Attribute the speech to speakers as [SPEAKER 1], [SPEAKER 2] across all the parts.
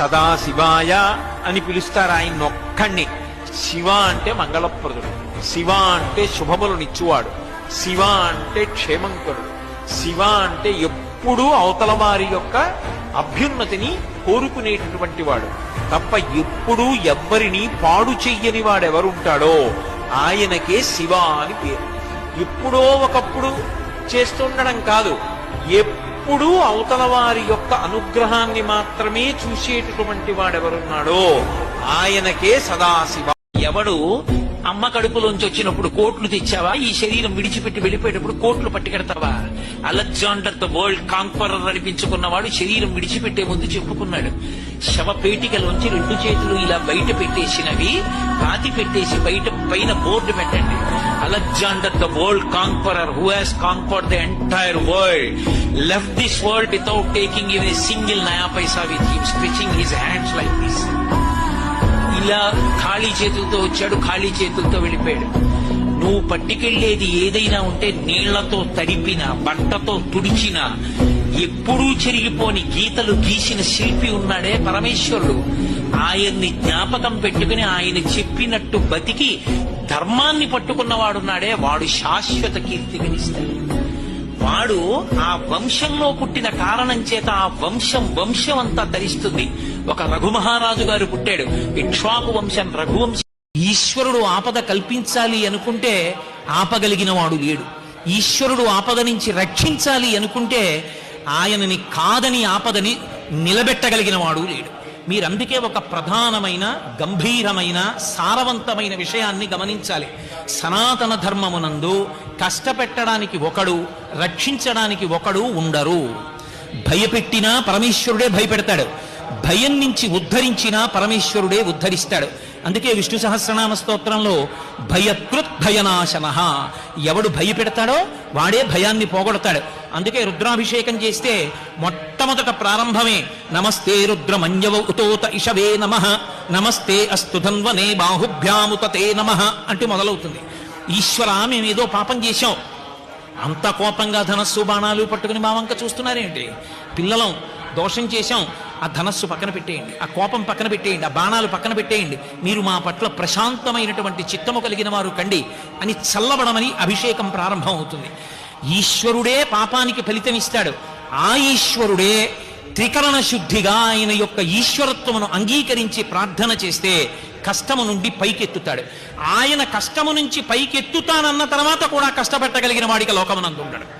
[SPEAKER 1] సదాశివాయ అని పిలుస్తారు ఆయన ఒక్కడిని. శివ అంటే మంగళప్రదుడు. శివ అంటే శుభములనిచ్చువాడు. శివ అంటే క్షేమంకరుడు శివ అంటే ఎప్పుడూ అవతల వారి యొక్క అభ్యున్నతిని కోరుకునేటటువంటి వాడు. తప్ప ఎప్పుడూ ఎవ్వరిని పాడు చెయ్యని వాడెవరుంటాడో ఆయనకే శివ అని పేరు. ఎప్పుడో ఒకప్పుడు చేస్తుండడం కాదు. ఎప్పుడు అవతల వారి యొక్క అనుగ్రహాన్ని మాత్రమే చూసేటటువంటి వాడెవరున్నాడో ఆయనకే సదాశివ. ఎవడు అమ్మ కడుపులోంచి వచ్చినప్పుడు కోట్లు తెచ్చావా? ఈ శరీరం విడిచిపెట్టి వెళ్ళిపోయేటప్పుడు కోట్లు పట్టుకెడతావా? అలెగ్జాండర్ ద వరల్డ్ కాంక్వరర్ అనిపించుకున్నవాడు శరీరం విడిచిపెట్టే ముందు చెప్పుకున్నాడు. శవ పేటికలోంచి రెండు చేతులు ఇలా బయట పెట్టేసినవి పాతి పెట్టేసి బయట పైన బోర్డు పెట్టండి. Alexander the world conqueror who has conquer the entire world? Left this world without taking in single naya paisa with him stretching his hands like this. ఇలా ఖాళీ చేతులతో వచ్చాడు ఖాళీ చేతులతో వెళ్ళిపోయాడు. నువ్వు పట్టుకెళ్ళేది ఏదైనా ఉంటే నీళ్ళతో తడిపిన బట్టతో తుడిచిన ఎప్పుడూ చెరిగిపోని గీతలు గీసిన శిల్పి ఉన్నాడే పరమేశ్వరుడు. ఆయన్ని జ్ఞాపకం పెట్టుకుని ఆయన చెప్పినట్టు బతికి ధర్మాన్ని పట్టుకున్నవాడున్నాడే వాడు శాశ్వత కీర్తి గణిస్తాడు వాడు ఆ వంశంలో పుట్టిన కారణం చేత ఆ వంశం వంశం అంతా ధరిస్తుంది. ఒక రఘుమహారాజు గారు పుట్టాడు. ఇక్ష్వాకు వంశం రఘువంశం. ఈశ్వరుడు ఆపద కల్పించాలి అనుకుంటే ఆపగలిగిన వాడు లేడు. ఈశ్వరుడు ఆపద నుంచి రక్షించాలి అనుకుంటే ఆయనని కాదని ఆపదని నిలబెట్టగలిగిన వాడు లేడు. మీరందుకే ఒక ప్రధానమైన గంభీరమైన సారవంతమైన విషయాన్ని గమనించాలి. సనాతన ధర్మమునందు కష్టపెట్టడానికి ఒకడు రక్షించడానికి ఒకడు ఉండరు. భయపెట్టినా పరమేశ్వరుడే భయపెడతాడు. భయం నుంచి ఉద్ధరించినా పరమేశ్వరుడే ఉద్ధరిస్తాడు. అందుకే విష్ణు సహస్రనామ స్తోత్రంలో భయకృత్ భయనాశన. ఎవడు భయపెడతాడో వాడే భయాన్ని పోగొడతాడు. అందుకే రుద్రాభిషేకం చేస్తే మొట్టమొదట ప్రారంభమే నమస్తే రుద్రమన్యవ ఉతోత ఇషవే నమ. నమస్తే అస్తు ధన్వనే బాహుభ్యాముతతే నమ అంటే మొదలవుతుంది. ఈశ్వర మేమేదో పాపం చేశాం. అంత కోపంగా ధనస్సు బాణాలు పట్టుకుని మా వంక చూస్తున్నారేంటి? పిల్లలం దోషం చేశాం. ఆ ధనస్సు పక్కన పెట్టేయండి ఆ కోపం పక్కన పెట్టేయండి ఆ బాణాలు పక్కన పెట్టేయండి. మీరు మా పట్ల ప్రశాంతమైనటువంటి చిత్తము కలిగిన వారు కండి అని చల్లబడమని అభిషేకం ప్రారంభం అవుతుంది ఈశ్వరుడే పాపానికి ఫలితమిస్తాడు ఆ ఈశ్వరుడే త్రికరణ శుద్ధిగా ఆయన యొక్క ఈశ్వరత్వమును అంగీకరించి ప్రార్థన చేస్తే కష్టము నుండి పైకెత్తుతాడు. ఆయన కష్టము నుంచి పైకెత్తుతానన్న తర్వాత కూడా కష్టపెట్టగలిగిన వాడికి లోకమునందు ఉంటాడు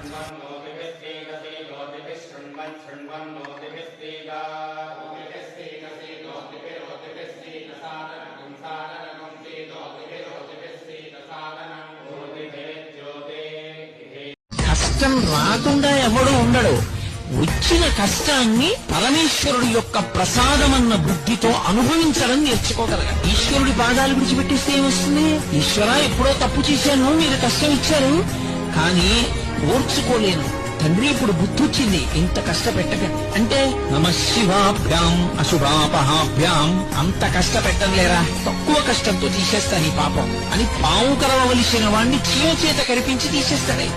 [SPEAKER 1] కష్టం రాకుండా ఎవడూ ఉండడు. వచ్చిన కష్టాన్ని పరమేశ్వరుడు యొక్క ప్రసాదమన్న బుద్ధితో అనుభవించడం నేర్చుకోగలగాలి. ఈశ్వరుడి పాదాలు విడిచిపెట్టిస్తే ఏమొస్తుంది? ఈశ్వర ఎప్పుడో తప్పు చేశాను మీరు కష్టం ఇచ్చారు. కానీ ఓర్చుకోలేను. తండ్రి ఇప్పుడు బుద్ధి వచ్చింది ఇంత కష్టపెట్టక. అంటే నమ శివాభ్యాం అశుభాపహాభ్యాం. అంత కష్టపెట్టం లేరా? తక్కువ కష్టంతో తీసేస్తాను ఈ పాపం. అని పావు కరవవలసిన వాణ్ణి చీమ చేత కరిపించి తీసేస్తాడే.